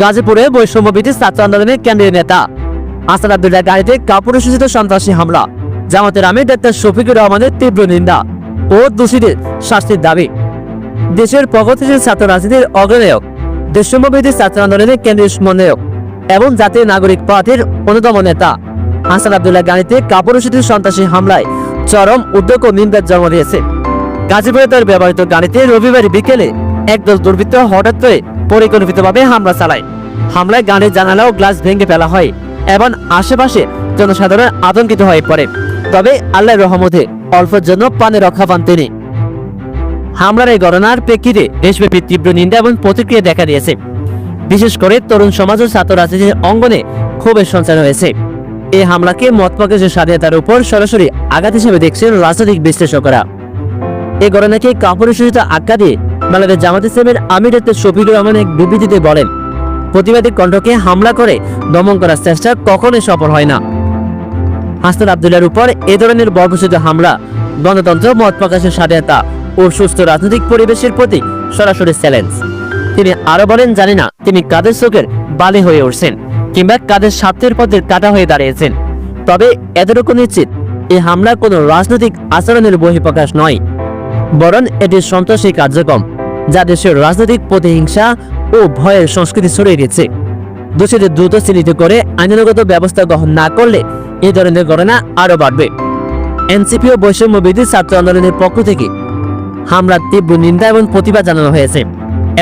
গাজীপুরে বৈষম্য বিধি ছাত্র আন্দোলনের কেন্দ্রীয় নেতা আসাদ আব্দুল্লাহ গাড়িতে কাপড় সূচিত সন্ত্রাসী হামলা। জামাতের আমির ডাক্তার শফিকুর রহমানের তীব্র নিন্দা ও দোষীদের শাস্তির দাবি। দেশের প্রগতিশীল ছাত্র রাজনীতির অগ্রনায়ক দেশম্যবিধি ছাত্র আন্দোলনের কেন্দ্রীয় সমন্বয়ক এবং জাতীয় নাগরিক পার্টির অন্যতম নেতা হাসান আব্দুল্লাহ গাড়িতে কাপড় সূচিত সন্ত্রাসী হামলায় চরম উদ্যোগ ও নিন্দার জন্ম দিয়েছে। গাজীপুরে তার ব্যবহৃত গাড়িতে রবিবার বিকেলে একদল দুর্বৃত্ত হঠাৎ করে পরিকল্পিতভাবে হামলা চালায়। হামলায় গানের জানালা ও গ্লাস ভেঙে ফেলা হয় এবং আশেপাশে জনসাধারণ আতঙ্কিত হয়ে পড়ে। তবে আল্লাহর রহমতে অল্পের জন্য পানে রক্ষা পান তিনি। হামলার এই ঘটনার প্রেক্ষিতে দেশব্যাপী তীব্র নিন্দা এবং প্রতিক্রিয়া দেখা দিয়েছে। বিশেষ করে তরুণ সমাজ ও ছাত্র রাজনীতির অঙ্গনে ক্ষোভের সঞ্চার হয়েছে। এই হামলাকে মত প্রকাশের স্বাধীনতার উপর সরাসরি আঘাত হিসেবে দেখছেন রাজনৈতিক বিশ্লেষকরা। এই ঘটনাকে সহিত আখ্যা দিয়ে বাংলাদেশ জামাত ইসলামের আমির শফিকুর রহমান এক বিবৃতিতে বলেন, প্রতিবাদী কণ্ঠকে হামলা করে দমন করার চেষ্টা কখনোই সফল হয় না। হাসান আবদুল্লার উপর এ ধরনের বর্বসিত হামলা, গণতন্ত্র মত প্রকাশের স্বাধীনতা ও সুস্থ রাজনৈতিক পরিবেশের প্রতি সরাসরি চ্যালেঞ্জ। তিনি আরও বলেন, জানি না তিনি কাদের চোখের বালি হয়ে উঠছেন কিংবা কাদের স্বার্থের পথে কাটা হয়ে দাঁড়িয়েছেন। তবে এতটুকু নিশ্চিত এই হামলা কোনো রাজনৈতিক আচরণের বহিঃপ্রকাশ নয়, বরং এটি সন্ত্রাসী কার্যক্রম। যা দেশের রাজনৈতিক প্রতিহিংসা ও ভয়ের সংস্কৃতি ছড়িয়ে দিচ্ছে দোষীদের দ্রুত চিহ্নিত করে আইনানুগত ব্যবস্থা গ্রহণ না করলে এই ধরনের ঘটনা আরও বাড়বে। এনসিপি ও বৈষম্য বিধি ছাত্র আন্দোলনের পক্ষ থেকে হামলার তীব্র নিন্দা এবং প্রতিবাদ জানানো হয়েছে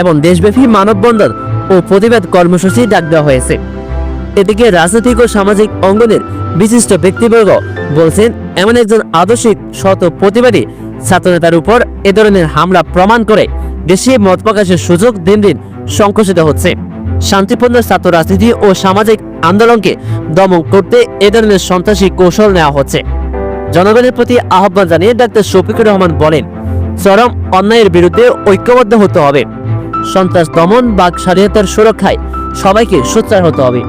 এবং দেশব্যাপী মানববন্ধন ও প্রতিবাদ কর্মসূচি ডাক দেওয়া হয়েছে। এদিকে রাজনৈতিক ও সামাজিক অঙ্গনের বিশিষ্ট ব্যক্তিবর্গ বলছেন, এমন একজন আদর্শিক শত প্রতিবাদী ছাত্রনেতার উপর এ ধরনের হামলা প্রমাণ করে দেশে মত প্রকাশের সুযোগ দিন দিন সংকুচিত হচ্ছে। শান্তিপূর্ণ ছাত্র রাজনীতি ও সামাজিক আন্দোলনকে দমন করতে এ ধরনের সন্ত্রাসী কৌশল নেওয়া হচ্ছে। জনগণের প্রতি আহ্বান জানিয়ে ডাক্তার শফিকুর রহমান বলেন, চরম অন্যায়ের বিরুদ্ধে ঐক্যবদ্ধ হতে হবে। সন্ত্রাস দমন বা স্বাধীনতার সুরক্ষায় সবাইকে সোচ্চার হতে হবে।